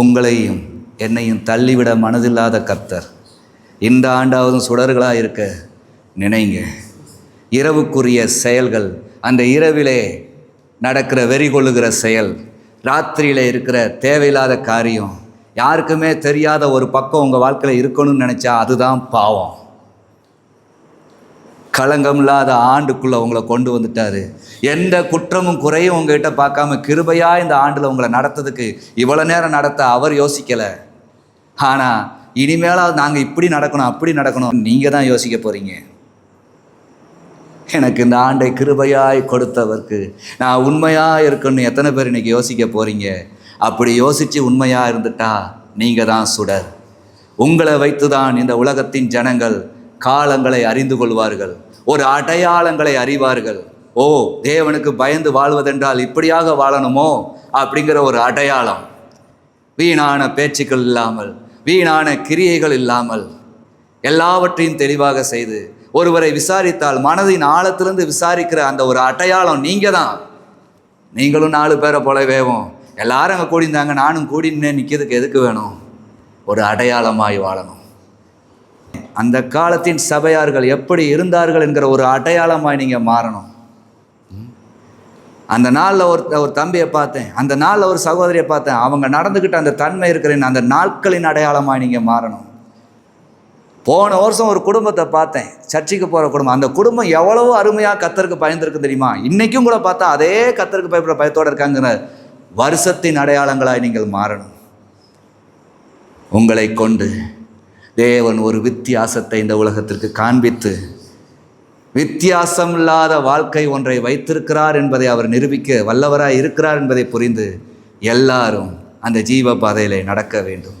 உங்களையும் என்னையும் தள்ளிவிட மனதில்லாத கர்த்தர். இந்த ஆண்டாவதும் சுடர்களாக இருக்க நினைங்க. இரவுக்குரிய செயல்கள் அந்த இரவிலே நடக்கிற வெறி கொள்ளுகிற செயல் ராத்திரியில் இருக்கிற தேவையில்லாத காரியம் யாருக்குமே தெரியாத ஒரு பக்கம் உங்கள் வாழ்க்கையில் இருக்கணும்னு நினச்சா அதுதான் பாவம். களங்கம் இல்லாத ஆண்டுக்குள்ளே உங்களை கொண்டு வந்துட்டார். எந்த குற்றமும் குறையும் உங்ககிட்ட பார்க்காம கிருபையா இந்த ஆண்டில் உங்களை நடத்ததுக்கு இவ்வளோ நேரம் நடத்த அவர் யோசிக்கலை. ஆனால் இனிமேலாவது நாங்கள் இப்படி நடக்கணும் அப்படி நடக்கணும். நீங்கள் தான் யோசிக்க போகிறீங்க எனக்கு இந்த ஆண்டை கிருபையாய் கொடுத்தவருக்கு நான் உண்மையாக இருக்கணும்னு எத்தனை பேர் இன்னைக்கு யோசிக்க போகிறீங்க அப்படி யோசித்து உண்மையாக இருந்துட்டா நீங்கள் தான் சுடர். உங்களை வைத்து தான் இந்த உலகத்தின் ஜனங்கள் காலங்களை அறிந்து கொள்வார்கள். ஒரு அடையாளங்களை அறிவார்கள். ஓ தேவனுக்கு பயந்து வாழ்வதென்றால் இப்படியாக வாழணுமோ? அப்படிங்கிற ஒரு அடையாளம். வீணான பேச்சுக்கள் இல்லாமல் வீணான கிரியைகள் இல்லாமல் எல்லாவற்றையும் தெளிவாக செய்து ஒருவரை விசாரித்தால் மனதின் ஆழத்திலிருந்து விசாரிக்கிற அந்த ஒரு அடையாளம் நீங்கள் தான் நீங்களும் நாலு பேரை போல வேவும். எல்லாரும் அங்கே கூடியிருந்தாங்க நானும் கூடினேன் நிற்கிறதுக்கு எதுக்கு வேணும்? ஒரு அடையாளமாய் வாழணும். அந்த காலத்தின் சபையார்கள் எப்படி இருந்தார்கள் என்கிற ஒரு அடையாளமாக நீங்கள் மாறணும். அந்த நாளில் ஒரு ஒரு தம்பியை பார்த்தேன். அந்த நாளில் ஒரு சகோதரியை பார்த்தேன். அவங்க நடந்துக்கிட்ட அந்த தன்மை இருக்கிற அந்த நாட்களின் அடையாளமாக நீங்கள் மாறணும். போன வருஷம் ஒரு குடும்பத்தை பார்த்தேன். சர்ச்சைக்கு போகிற குடும்பம். அந்த குடும்பம் எவ்வளவோ அருமையாக கத்தருக்கு பயந்துருக்கு தெரியுமா? இன்றைக்கும் கூட பார்த்தா அதே கத்தருக்கு பயப்படுற பயத்தோடு இருக்காங்கிற வருஷத்தின் அடையாளங்களாக நீங்கள் மாறணும். உங்களை கொண்டு தேவன் ஒரு வித்தியாசத்தை இந்த உலகத்திற்கு காண்பித்து வித்தியாசம் இல்லாத வாழ்க்கை ஒன்றை வைத்திருக்கிறார் என்பதை அவர் நிரூபிக்க வல்லவராய் இருக்கிறார் என்பதை புரிந்து எல்லாரும் அந்த ஜீவ பாதையில் நடக்க வேண்டும்.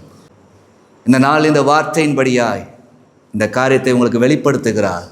இந்த நாள் இந்த வார்த்தையின்படியாய் இந்த காரியத்தை உங்களுக்கு வெளிப்படுத்துகிறார்.